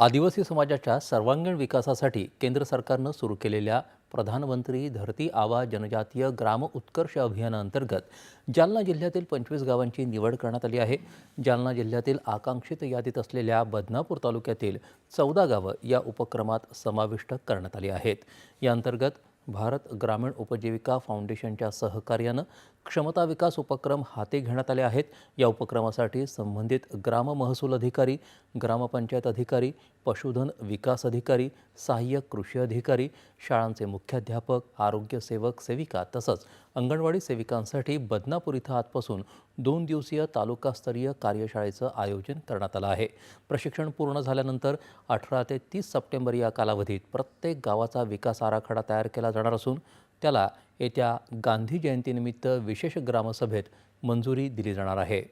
आदिवासी समाजाच्या सर्वांगीण विकासासाठी केंद्र सरकारनं सुरू केलेल्या प्रधानमंत्री धरती आवा जनजातीय ग्राम उत्कर्ष अभियानाअंतर्गत जालना जिल्ह्यातील पंचवीस गावांची निवड करण्यात आली आहे. जालना जिल्ह्यातील आकांक्षित यादीत असलेल्या बदनापूर तालुक्यातील चौदा गावं या उपक्रमात समाविष्ट करण्यात आली आहेत. या अंतर्गत भारत ग्रामीण उपजीविका फाउंडेशनच्या सहकार्यानं क्षमता विकास उपक्रम हाती घेण्यात आले आहेत. या उपक्रमासाठी संबंधित ग्राम महसूल अधिकारी ग्रामपंचायत अधिकारी पशुधन विकास अधिकारी सहाय्यक कृषी अधिकारी शाळांचे मुख्याध्यापक आरोग्य सेवक सेविका तसंच अंगणवाडी सेविकांसाठी बदनापूर इथं आजपासून दोन दिवसीय तालुकास्तरीय कार्यशाळेचं आयोजन करण्यात आलं आहे. प्रशिक्षण पूर्ण झाल्यानंतर अठरा ते तीस सप्टेंबर या कालावधीत प्रत्येक गावाचा विकास आराखडा तयार केला जाणार असून त्याला येत्या गांधी जयंतीनिमित्त विशेष ग्रामसभेत मंजुरी दिली जाणार आहे.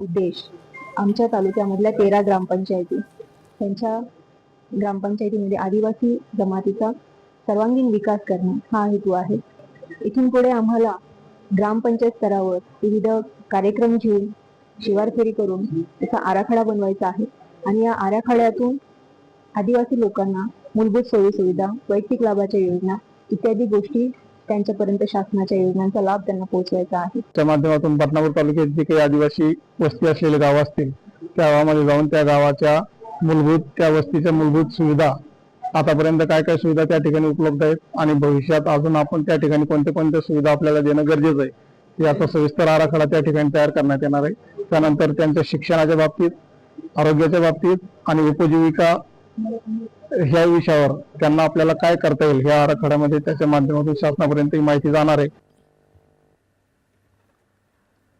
उद्देश आमच्या तालुक्यामधल्या तेरा ग्रामपंचायती त्यांच्या ग्रामपंचायतीमध्ये आदिवासी जमातीचा सर्वांगीण विकास करणे हा हेतू आहे. इथून पुढे आम्हाला ग्रामपंचायत स्तरावर विविध कार्यक्रम घेऊन शिवार फेरी करून त्याचा आराखडा बनवायचा आहे. आणि या आराखड्यातून आदिवासी लोकांना मूलभूत सोयी सुविधा वैयक्तिक लाभाच्या योजना इत्यादी गोष्टी त्यांच्यापर्यंत शासनाच्या योजनांचा लाभ त्यांना पोहोचवायचा आहे. त्या माध्यमातून बदनापूर तालुक्यात जे काही आदिवासी वस्ती असलेले गाव असतील त्या गावामध्ये जाऊन त्या गावाच्या मूलभूत त्या वस्तीच्या मूलभूत सुविधा आतापर्यंत काय काय सुविधा त्या ठिकाणी उपलब्ध आहेत आणि भविष्यात अजून आपण त्या ठिकाणी कोणत्या कोणत्या सुविधा आपल्याला देणं गरजेचं आहे याचा सविस्तर आराखडा त्या ठिकाणी तयार करण्यात येणार आहे. त्यानंतर त्यांच्या शिक्षणाच्या बाबतीत आरोग्याच्या बाबतीत आणि उपजीविका ह्या विषयावर त्यांना आपल्याला काय करता येईल ह्या आराखड्यामध्ये त्याच्या माध्यमातून शासनापर्यंत ही माहिती जाणार आहे.